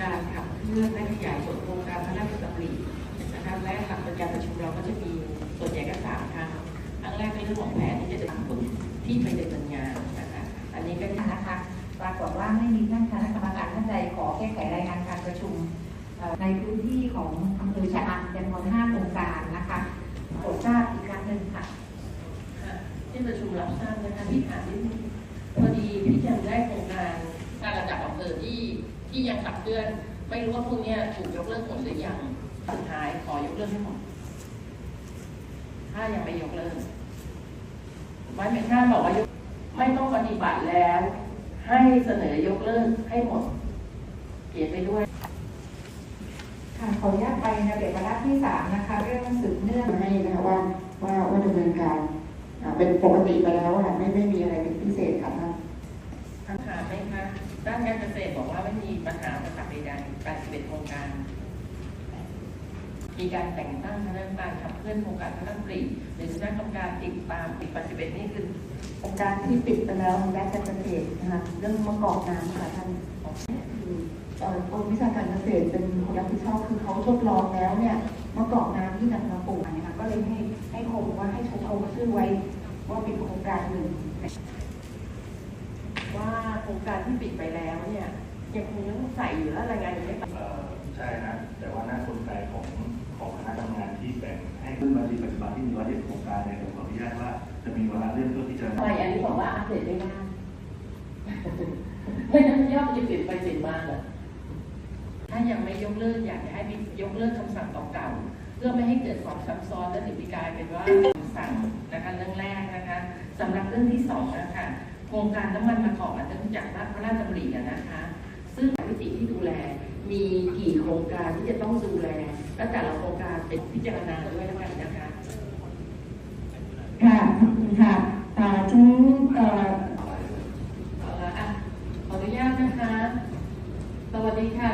การขับเคลื่อนและขยายผลโครงการพระราชดำรินะคะและหลักการประชุมเราก็จะมีส่วนใหญ่ก็สามครั้งครั้งแรกเป็นเรื่องของแผนที่จะทำผลที่ไปดำเนินงานนะคะอันนี้ก็นะคะปรากฏว่าไม่มีท่านคณะกรรมการท่านใดขอแก้ไขรายงานการประชุมในพื้นที่ของอำเภอชะอำจำนวน5โครงการนะคะโปรดทราบอีกครั้งหนึ่งค่ะที่ประชุมรับทราบนะคะที่ถามนิดนึงพอดีพี่ยังได้โครงการการระดับอำเภอที่ ที่ยังขับเคลื่อน ไม่รู้ว่าพวกเนี้ยถูกยกเลิกหมดหรือยังสุดท้ายขอยกเลิกให้หมดถ้ายังไม่ยกเลิกไม่เป็นถ้าบอกว่ายกไม่ต้องปฏิบัติแล้ว ให้เสนอยกเลิกให้หมดเขียนไปด้วยค่ะขออนุญาตไปในเบรกวาระที่สามนะคะ เรื่องสืบเนื่องให้นะคะว่าว่าว่าดำเนินการอ่าเป็นปกติไปแล้วอะไม่ไม่มีอะไรเป็นพิเศษค่ะท่านคำถามไหมคะ ด้านการเกษตรบอกว่าไม่มีปัญหาอุปสรรคใดๆ81โครงการ มีการแต่งตั้งคณะกรรมการขับเคลื่อนโครงการพระราชดำริหรือคณะกรรมการติดตามปี81นี่คือโครงการที่ปิดไปแล้วด้านการเกษตรนะคะเรื่องมะกอกน้ำค่ะท่านคือเอ่อกรมวิชาการเกษตรเป็นคนรับผิดชอบคือเขาทดลองแล้วเนี่ยมะกอกน้ำที่นำมาปลูกนะคะก็เลยให้ให้คงว่าให้เขาเอาชื่อไว้ว่าเป็นโครงการหนึ่ง โครงการที่ปิดไปแล้วเนี่ยยังคงต้องใส่อยู่แล้วรายงานยังไม่ไปเอ่อใช่นะแต่ว่าหน้ากลไกของของคณะทำงานที่แบ่งให้ขึ้นมาที่ปัจจุบันที่มีร้อยเจ็ดโครงการเนี่ยผมขออนุญาตว่าจะมีเวลาเรื่องเพื่อพิจารณาใช่อันนี้บอกว่าอัปเดตไม่ได้ไม่งั้นยอดมันจะเปลี่ยนไปเปลี่ยนมาเลยถ้ายังไม่ยกเลิกอยากจะให้มียกเลิกคำสั่งเก่าๆเพื่อไม่ให้เกิดความซับซ้อนและถึงมีกลายเป็นว่าคำสั่งนะคะเรื่องแรกนะคะสำหรับเรื่องที่สองนะคะ โครงการน้ำมันมะกอกอันเนื่องจากพระราชดำริอะนะคะ ซึ่งวิธีที่ดูแลมีกี่โครงการที่จะต้องดูแล และแต่ละโครงการเป็นพิจารณาด้วยแล้วกันนะคะ ค่ะค่ะอ่าฉันเอ่อเอาละอะขออนุญาตนะคะ สวัสดีค่ะ